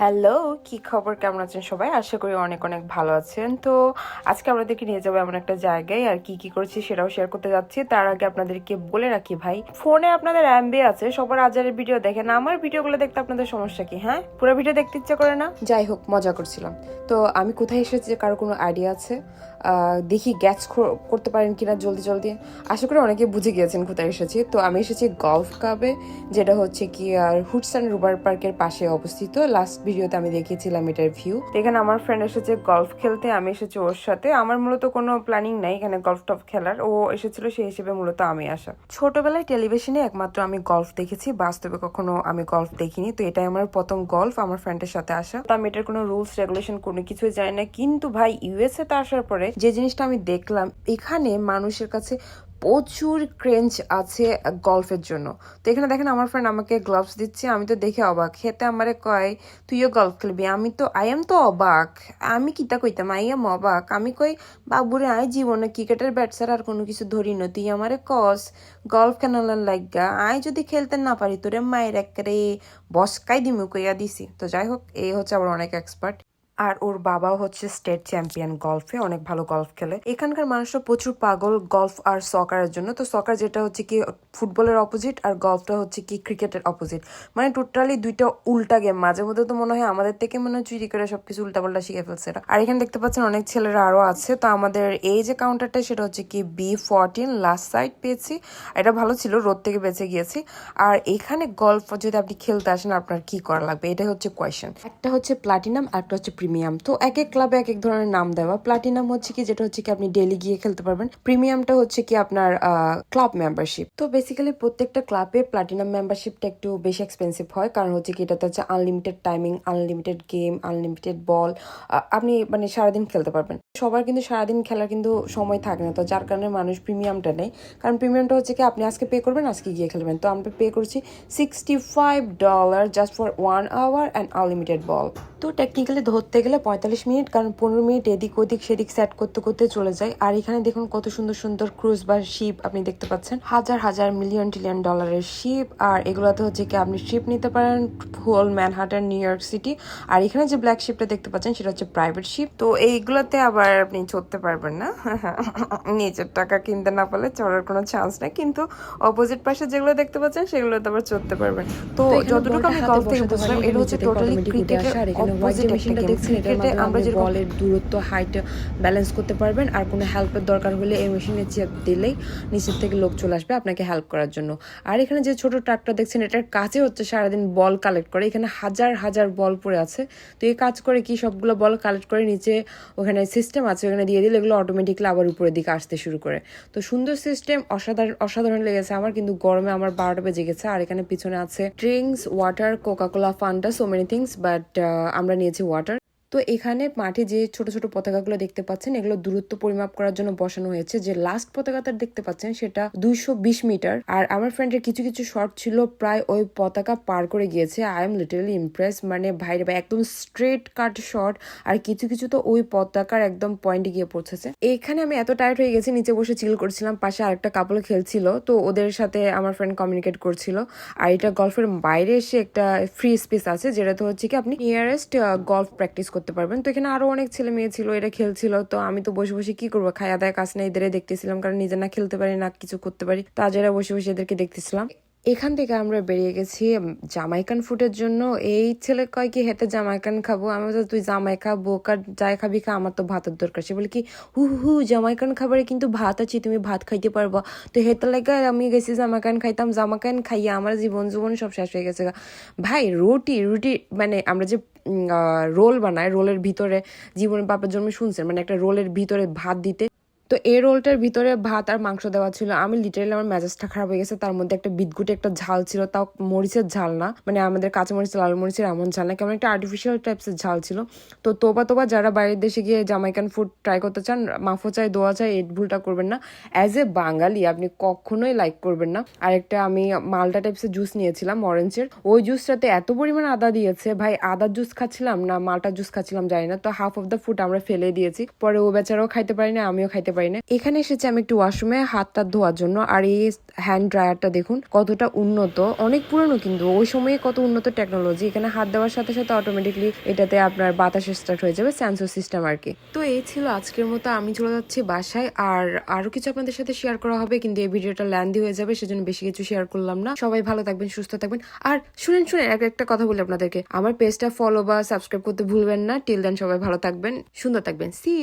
Hello, কি খবর? কেমন আছেন সবাই? আশা করি অনেক অনেক ভালো আছেন। তো আজকে আপনাদেরকে নিয়ে যাব এমন একটা জায়গায় আর কি কি করেছি সেটাও শেয়ার করতে যাচ্ছি। তার আগে আপনাদেরকে বলে রাখি ভাই, ফোনে আপনাদের অ্যাম্বি আছে, সবার আজারের ভিডিও দেখেন। আমার ভিডিওগুলো দেখতে আপনাদের সমস্যা কি হ্যাঁ? পুরো ভিডিও দেখতে ইচ্ছে করে না? যাই হোক, মজা করছিলাম। তো আমি কোথায় এসেছি কারও কোনো আইডিয়া আছে? দেখি গ্যাচ করতে পারেন কিনা জলদি জলদি। আশা করি অনেকে বুঝে গিয়েছেন কোথায় এসেছি। তো আমি এসেছি গলফ ক্লাবে যেটা হচ্ছে কি আর হুডসন রুবার পার্কের পাশে অবস্থিত। লাস্ট ভিডিওতে আমি দেখিয়েছিলাম এটার ভিউ এখানে আমার ফ্রেন্ড এসেছে গলফ খেলতে, আমি এসেছি ওর সাথে। আমার মূলত কোনো প্ল্যানিং নাই এখানে গলফ টপ খেলার। ও এসেছিল সেই হিসেবে মূলত আমি আসা। ছোটবেলায় টেলিভিশনে একমাত্র আমি গলফ দেখেছি, বাস্তবে কখনো আমি গলফ দেখিনি। তো এটাই আমার প্রথম গলফ আমার ফ্রেন্ডের সাথে আসা। তো আমি এটার কোনো রুলস রেগুলেশন কোনো কিছুই জানি না। কিন্তু ভাই ইউএসএ তে আসার পরে যে জিনিসটা আমি দেখলাম, এখানে মানুষের কাছে প্রচুর ক্রেঞ্চ আছে গলফের জন্য। তো এখানে দেখেন আমার ফ্রেন্ড আমাকে গ্লাভস দিচ্ছে, আমি তো দেখে অবাক। হেতে আমারে কয়, তুইও গলফ খেলবি? আমি তো আই এম তো অবাক। আমি কিতা কইতাম? আই এম অবাক। আমি কই, বাবুরে, আয় জীবনে ক্রিকেটের ব্যাট আর কোনো কিছু ধরি না। তুই আমারে কস গলফ খেলার লাগা আয় যদি খেলতে না পারি, তোরে মায়ের একেবারে বসকাই দিমু কইয়া দিছি। তো যাই হোক এই হচ্ছে আবার অনেক এক্সপার্ট আর ওর বাবাও হচ্ছে স্টেট চ্যাম্পিয়ন গলফে, অনেক ভালো গলফ খেলে। এখানকার মানুষরা প্রচুর পাগল, গলফ আর সকারের জন্য। তো সকার যেটা হচ্ছে কি, ফুটবলের অপোজিট আর গলফটা হচ্ছে কি, ক্রিকেটের অপোজিট মানে টোটালি দুইটা উল্টা গেম মাঝে মধ্যে তো মনে হয় আমাদের থেকে মনে হয় চুরি করে সবকিছু উল্টা পাল্টা শিখে ফেলছে এরা। আর এখানে দেখতে পাচ্ছেন অনেক ছেলেরা আরও আছে। তো আমাদের এই যে কাউন্টারটা সেটা হচ্ছে কি বি ফোরটিন লাস্ট সাইড পেয়েছি। এটা ভালো ছিল, রোদ থেকে বেঁচে গিয়েছি। আর এখানে গলফ যদি আপনি খেলতে আসেন, আপনার কি করা লাগবে? এটাই হচ্ছে কোয়েশ্চেন একটা হচ্ছে প্লাটিনাম একটা হচ্ছে প্রিমিয়াম তো এক এক ক্লাবে এক এক ধরনের নাম দেওয়া। প্লাটিনাম হচ্ছে কি, যেটা হচ্ছে কি আপনি ডেলি গিয়ে খেলতে পারবেন। প্রিমিয়ামটা হচ্ছে কি আপনার ক্লাব মেম্বারশিপ তো বেসিক্যালি প্রত্যেকটা ক্লাবে প্লাটিনাম মেম্বারশিপটা একটু বেশি এক্সপেন্সিভ হয়। কারণ হচ্ছে কি এটাতে হচ্ছে unlimited timing unlimited game unlimited ball আপনি মানে সারাদিন খেলতে পারবেন। সবার কিন্তু সারাদিন খেলার কিন্তু সময় থাকে না। তো যার কারণে মানুষ প্রিমিয়ামটা নেই কারণ প্রিমিয়ামটা হচ্ছে কি আপনি আজকে পে করবেন, আজকে গিয়ে খেলবেন। তো আমরা পে করছি sixty five dollar just for one hour and unlimited ball তো টেকনিক্যালি ধরতে গেলে পঁয়তাল্লিশ মিনিট কারণ পনেরো মিনিট এদিক ওদিক সেদিক সেট করতে করতে চলে যায়। আর এখানে দেখুন কত সুন্দর সুন্দর ক্রুজ বা শিপ আপনি দেখতে পাচ্ছেন। হাজার হাজার মিলিয়ন টিলিয়ন ডলারের শিপ আর এগুলোতে হচ্ছে কি আপনি শিপ নিতে পারেন whole Manhattan New York city আর এখানে যে ব্ল্যাক শিপটা দেখতে পাচ্ছেন সেটা হচ্ছে প্রাইভেট শিপ তো এইগুলোতে আবার আপনি চড়তে পারবেন না। নিজের টাকা কিনতে না পারলে চড়ার কোনো চান্স নেই। কিন্তু অপোজিট পাশে যেগুলো দেখতে পাচ্ছেন সেগুলোতে আবার চড়তে পারবেন। তো যতটুকু আমি গল্প থেকে বুঝলাম এটা হচ্ছে টোটালি ক্রিকেটের অপোজিট আমরা যে বলের দূরত্ব হাইট ব্যালেন্স করতে পারবেন আর কোনো হেল্পের দরকার হলে এই মেশিনে চেপ দিলেই নিচের থেকে লোক চলে আসবে আপনাকে হেল্প করার জন্য। আর এখানে যে ছোট ট্রাকটা দেখছেন এটার কাছে হচ্ছে সারাদিন বল কালেক্ট করে এখানে হাজার হাজার বল পড়ে আছে। তো এই কাজ করে কি সবগুলো বল কালেক্ট করে নিচে ওখানে সিস্টেম আছে ওখানে দিয়ে দিলে এগুলো অটোমেটিকলি আবার উপরের দিকে আসতে শুরু করে। তো সুন্দর সিস্টেম অসাধারণ অসাধারণ লেগেছে আমার কিন্তু গরমে আমার বারোটা বেজে গেছে আর এখানে পিছনে আছে drinks water Coca Cola Fanta so many things but আমরা নিয়েছি ওয়াটার তো এখানে মাঠে যে ছোট ছোট পতাকাগুলো দেখতে পাচ্ছেন, এগুলো দূরত্ব পরিমাপ করার জন্য বসানো হয়েছে। যে লাস্ট পতাকাটা দেখতে পাচ্ছেন, সেটা দুইশো বিশ মিটার। আর আমার ফ্রেন্ডের কিছু কিছু শর্ট ছিল, প্রায় ওই পতাকা পার করে গিয়েছে। আই এম লিটারলি ইমপ্রেস মানে ভাইরে ভাই, একদম স্ট্রেট কাট শর্ট আর কিছু কিছু তো ওই পতাকার একদম পয়েন্টে গিয়ে পৌঁছেছে। এখানে আমি এত টায়ার্ড হয়ে গেছি, নিচে বসে চিল করছিলাম, পাশে আরেকটা কাপল খেলছিল। তো ওদের সাথে আমার ফ্রেন্ড কমিউনিকেট করছিল। আর এটা গল্ফের বাইরে এসে একটা ফ্রি স্পেস আছে, যেটাতে হচ্ছে কি, আপনি নিয়ারেস্ট গল্ফ প্র্যাকটিস করতে পারবেন। তো এখানে আরও অনেক ছেলে মেয়ে ছিল এটা খেলছিল। তো আমি তো বসে বসে কি করব? খায়া দায় কাজ নেই এদের দেখতেছিলাম, কারণ নিজে না খেলতে পারি, না কিছু করতে পারি, তা তাজেরা বসে বসে এদেরকে দেখতেছিলাম। এখান থেকে আমরা বেরিয়ে গেছি জামাইকান ফুডের জন্য। এই ছেলে কয় কি হেতে জামাইকান খাব। আমি বলছি, তুই জামাইকা বোকার যাই খাবি খা আমার তো ভাতের দরকার। সে বলে কি হু হু জামাইকান খাবারে কিন্তু ভাত আছে তুমি ভাত খাইতে পারবা। তো হেতে লাগে আমি গেছি জামাইকান খাইতাম। জামাইকান খাইয়ে আমার জীবন জীবন সব শেষ হয়ে গেছে ভাই রুটি রুটি মানে আমরা যে রোল বানাই রোলের ভিতরে জীবনের বাপের জন্মে শুনছেন? মানে একটা রোলের ভিতরে ভাত দিতে তো এই রোলটার ভিতরে ভাত আর মাংস দেওয়া ছিল। আমি লিটারালি আমার মেজাজটা খারাপ হয়ে গেছে, তার মধ্যে একটা বিদগুটে একটা ঝাল ছিল, তাও মরিচের ঝাল না। মানে আমাদের কাঁচা মরিচ লাল মরিচের এমন ঝাল না, কেমন একটা আর্টিফিশিয়াল টাইপসের ঝাল ছিল। তো তোবা তোবা যারা বাইরের দেশে গিয়ে জামাইকান ফুড ট্রাই করতে চান মাফো চাই, দোয়া চাই এই ভুলটা করবেন না। অ্যাজ এ বাঙালি, আপনি কখনোই লাইক করবেন না। আর একটা আমি মালটা টাইপসের জুস নিয়েছিলাম অরেঞ্জের ওই জুসটাতে এত পরিমাণ আদা দিয়েছে। ভাই, আদার জুস খাচ্ছিলাম না মালটা জুস খাচ্ছিলাম, জানি না। তো হাফ অফ দ্য ফুড আমরা ফেলে দিয়েছি। পরে ও বেচারাও খাইতে পারি না আমিও খাইতে পারি না। এখানে এসেছি আমি একটু ওয়াশরুমে হাতটা ধোয়ার জন্য। আর এই হ্যান্ড ড্রায়ারটা দেখুন, কতটা উন্নত। অনেক পুরনো কিন্তু, ওই সময়ে কত উন্নত টেকনোলজি এখানে হাত দেওয়ার সাথে সাথে অটোমেটিকলি এটাতে আপনার বাতাস স্টার্ট হয়ে যাবে সেন্সর সিস্টেম আর কি। তো এই ছিল আজকের মতো। আমি চলে যাচ্ছি বাসায়। আর আরও কিছু আপনাদের সাথে শেয়ার করা হবে, কিন্তু এই ভিডিওটা ল্যান্দি হয়ে যাবে, সেজন্য বেশি কিছু শেয়ার করলাম না। সবাই ভালো থাকবেন, সুস্থ থাকবেন। আর শুনেন শুনেন, এক একটা কথা বলি আপনাদেরকে। আমার পেজটা ফলো বা সাবস্ক্রাইব করতে ভুলবেন না। টিল দেন সবাই ভালো থাকবেন, সুন্দর থাকবেন। সি